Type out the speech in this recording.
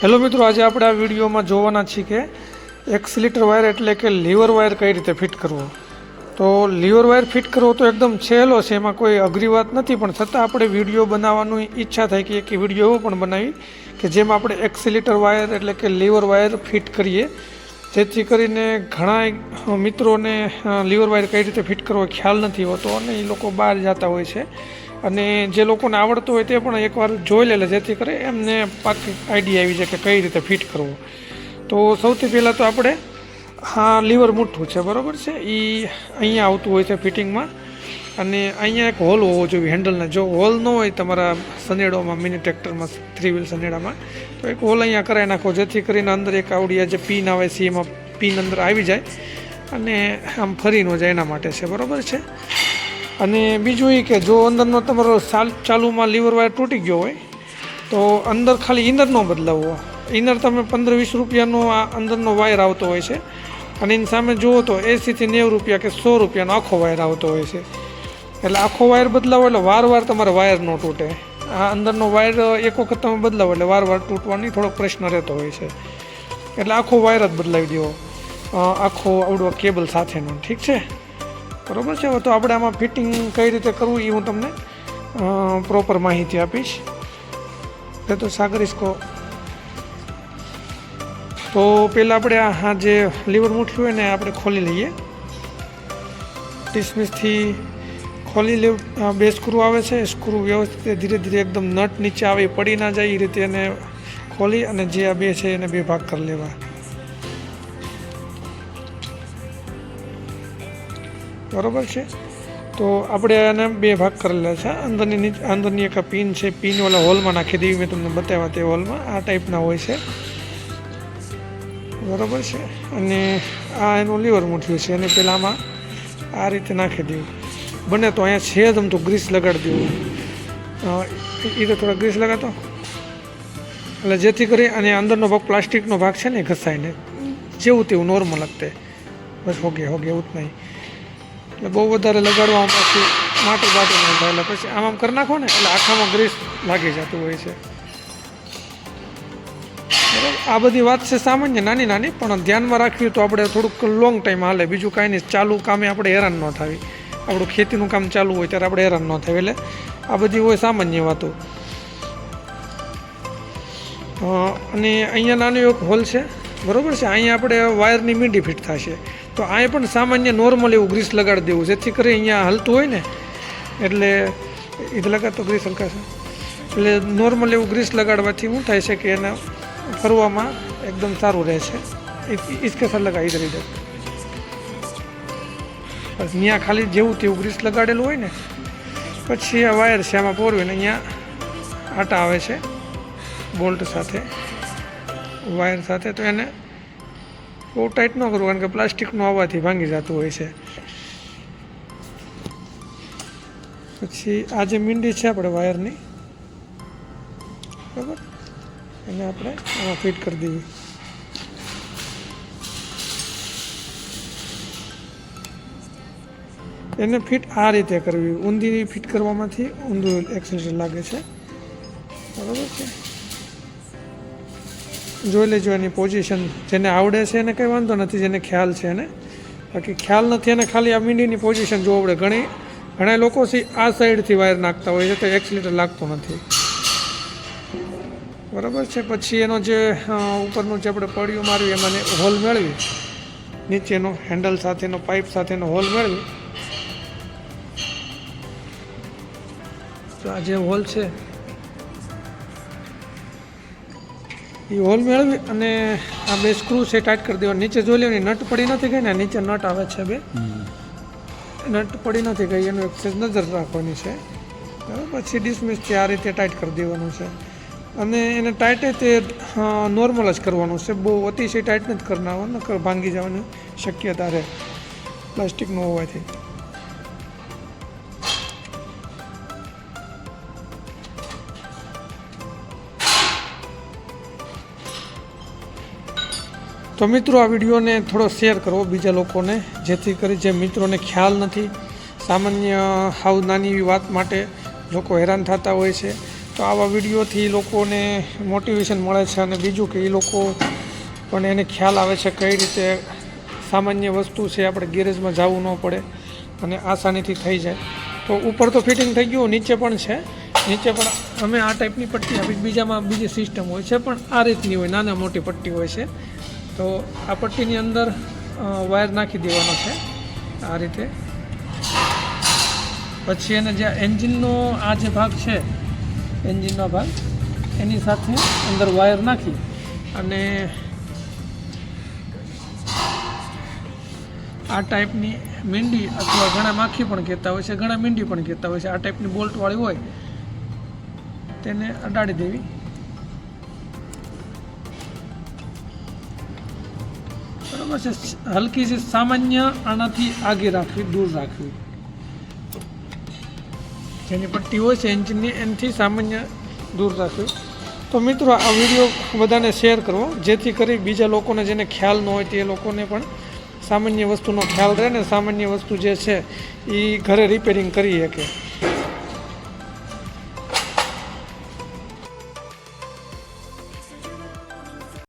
Hello મિત્રો, આજે આપણે આ વિડીયોમાં જોવાના છીએ કે એક્સિલેટર વાયર એટલે કે લીવર વાયર કઈ રીતે ફિટ કરવો. તો લીવર વાયર ફિટ કરવો તો એકદમ સહેલો છે, એમાં કોઈ અઘરી વાત નથી, પણ છતાં આપણે વીડિયો બનાવવાની ઈચ્છા થાય કે એક વીડિયો એવો પણ બનાવી કે જેમાં આપણે એક્સિલેટર વાયર એટલે કે લીવર વાયર ફિટ કરીએ. જેથી કરીને ઘણા મિત્રોને લીવર વાયર કઈ રીતે ફિટ કરવો ખ્યાલ નથી હોતો અને એ લોકો બહાર જતા હોય છે. અને જે લોકોને આવડતું હોય તે પણ એકવાર જોઈ લે જેથી કરે એમને પાકી આઈડિયા આવી જાય કે કઈ રીતે ફિટ કરવો. તો સૌથી પહેલાં તો આપણે હા લીવર મૂઠું છે, બરાબર છે? એ અહીંયા આવતું હોય છે ફિટિંગમાં અને અહીંયા એક હોલ હોવો જોઈએ હેન્ડલને જો હોલ ન હોય તમારા સનેડોમાં મિની ટ્રેક્ટરમાં થ્રી વ્હીલ સનેડામાં તો એક હોલ અહીંયા કરાવી નાખો, જેથી કરીને અંદર એક આવડી જે પિન આવે છે, એમાં પિન અંદર આવી જાય અને આમ ફરી ન જાય એના માટે છે, બરાબર છે? અને બીજું એ કે જો અંદરનો તમારો સાલ ચાલુમાં લીવર વાયર તૂટી ગયો હોય, તો અંદર ખાલી ઇનરનો બદલાવવો ઇનર તમે પંદર વીસ રૂપિયાનો આ અંદરનો વાયર આવતો હોય છે. અને એની સામે જુઓ તો એંસીથી નેવું રૂપિયા કે સો રૂપિયાનો આખો વાયર આવતો હોય છે. એટલે આખો વાયર બદલાવો એટલે વાર વાર તમારે વાયર ન તૂટે. આ અંદરનો વાયર એક વખત તમે બદલાવો એટલે વાર વાર તૂટવાની થોડોક પ્રશ્ન રહેતો હોય છે. એટલે આખો વાયર જ બદલાવી દો આખો આવડો કેબલ સાથેનો. ઠીક છે? બરોબર છે? હવે તો આપણે આમાં ફિટિંગ કઈ રીતે કરવું એ હું તમને પ્રોપર માહિતી આપીશ. એ તો સાગર કહો તો પહેલાં આપણે આ જે લીવર મૂઠ્યું હોય ને આપણે ખોલી લઈએ. ડિસમિસથી ખોલી લે બે સ્ક્રૂ આવે છે. સ્ક્રૂ વ્યવસ્થિત ધીરે ધીરે એકદમ નટ નીચે આવે પડી ના જાય એ રીતે એને ખોલી અને જે આ બે છે એને બે ભાગ કરી લેવા. બરોબર છે? તો આપણે આને બે ભાગ કરેલા છે. અંદરની નીચે, અંદરની એક પિન છે, પિન હોલમાં નાખી દેવી, મેં તમને બતાવ્યા તે હોલમાં. આ ટાઈપના હોય છે. બરાબર છે? અને આ એનું લીવર મૂઠ્યું છે. અને પહેલાં આમાં આ રીતે નાખી દેવું. બને તો અહીંયા છે જ તો ગ્રીસ લગાડી દેવું. એ તો થોડા ગ્રીસ લગાતો એટલે જેથી કરી અને અંદરનો ભાગ પ્લાસ્ટિકનો ભાગ છે ને ઘસાય જેવું તેવું નોર્મલ લાગતે બસ હોગે હોગે, એવું જ નહીં. એટલે બહુ વધારે લગાડવામાં પછી માટી બાટી નહીં થાય. એટલે પછી આમ આમ કરી નાખો ને, એટલે આખામાં ગ્રીસ લાગી જતું હોય છે. બરાબર? આ બધી વાત છે સામાન્ય, નાની નાની, પણ ધ્યાનમાં રાખવી તો આપણે થોડુંક લોંગ ટાઈમ હાલે. બીજું કાંઈ નહીં. ચાલુ કામે આપણે હેરાન ન થાવી. આપણું ખેતીનું કામ ચાલુ હોય ત્યારે આપણે હેરાન ન થાય એટલે આ બધી હોય સામાન્ય વાતો. અને અહીંયા નાનો એક હોલ છે. બરોબર છે? અહીંયા આપણે વાયરની મીંડી ફિટ થશે. તો અહીંયા પણ સામાન્ય નોર્મલ એવું ગ્રીસ લગાડી દેવું. જેથી કરી અહીંયા હલતું હોય ને, એટલે એ લગાડતો ગ્રીસ હલકાશે એટલે નોર્મલ એવું ગ્રીસ લગાડવાથી શું થાય છે કે એને ફરવામાં એકદમ સારું રહે છે. ઇસકે સર લગા ઇધર ઇધર બસ અહીંયા ખાલી જેવું તેવું ગ્રીસ લગાડેલું હોય ને, પછી આ વાયર છે આમાં પોરવીને અહીંયા આટા આવે છે, બોલ્ટ સાથે, વાયર સાથે. તો એને બહુ ટાઈટ ન કરવું કારણ કે પ્લાસ્ટિકનું આવવાથી ભાંગી જતું હોય છે. પછી આ જે મીંડી છે આપણે વાયરની, બરાબર? એને આપણે આમાં ફિટ કરી દઈએ. એને ફિટ આ રીતે કરવી. ઊંધીની ફિટ કરવામાંથી ઊંધું એક્સેસર લાગે છે. બરાબર છે? જોઈ લેજો એની પોઝિશન જેને આવડે છે એને કંઈ વાંધો નથી, જેને ખ્યાલ છે એને. બાકી ખ્યાલ નથી એને ખાલી આ મીંડીની પોઝિશન જોવું પડે. ઘણી, ઘણા લોકો આ સાઈડથી વાયર નાખતા હોય છે તો એક્સિલેટર લાગતો નથી. બરાબર છે? પછી એનો જે ઉપરનું જે આપણે પડિયું માર્યું, એમાં હોલ મેળવી. નીચેનો હેન્ડલ સાથેનો પાઇપ સાથેનો હોલ મેળવી. તો આ જે હોલ છે એ હોલ મેળવી અને આ બે સ્ક્રૂ છે ટાઈટ કરી દેવા નીચે જોઈ લેવાની નટ પડી નથી ગઈ ને નીચે નટ આવે છે બે. નટ પડી નથી ગઈ એનું એક્સેસ નજર રાખવાની છે. બરાબર પછી ડિસમિસથી આ રીતે ટાઈટ કરી દેવાનું છે. અને એને ટાઈટે તે નોર્મલ જ કરવાનું છે. બહુ અતિશય ટાઈટ નથી કરવાનું નકર ભાંગી જવાની શક્યતા રહે. પ્લાસ્ટિકનું હોવાથી. તો મિત્રો, આ વિડીયોને થોડો શેર કરવો બીજા લોકોને, જેથી કરી જે મિત્રોને ખ્યાલ નથી, સામાન્ય હાવ નાની એવી વાત માટે લોકો હેરાન થતા હોય છે. તો આવા વિડીયોથી લોકોને મોટિવેશન મળે છે અને બીજું કે એ લોકો પણ એને ખ્યાલ આવે છે કઈ રીતે સામાન્ય વસ્તુ છે આપણે ગેરેજમાં જવું ન પડે અને આસાનીથી થઈ જાય. તો ઉપર તો ફિટિંગ થઈ ગયું, નીચે પણ છે. નીચે પણ અમે આ ટાઈપની પટ્ટી આપી, બીજામાં બીજી સિસ્ટમ હોય છે, પણ આ રીતની હોય, નાના મોટી પટ્ટી હોય છે. તો આ પટ્ટીની અંદર વાયર નાખી દેવાનો છે આ રીતે. પછી એને જે એન્જિનનો આ જે ભાગ છે, એન્જિનનો ભાગ, એની સાથે અંદર વાયર નાખી અને આ ટાઈપની મીંડી અથવા ઘણા માખી પણ કહેતા હોય છે, ઘણા મીંડી પણ કહેતા હોય છે. આ ટાઈપની બોલ્ટવાળી હોય, તેને અડાડી દેવી. બરાબર છે, હલકી છે, સામાન્ય આનાથી આગે રાખવી, દૂર રાખવી. જેની પટ્ટી હોય છે, એન્જિનની, એનથી સામાન્ય દૂર રાખવી. તો મિત્રો, આ વીડિયો બધાને શેર કરવો જેથી કરી બીજા લોકોને જેને ખ્યાલ ન હોય તે લોકોને પણ સામાન્ય વસ્તુનો ખ્યાલ રહે ને સામાન્ય વસ્તુ જે છે એ ઘરે રિપેરિંગ કરી શકે.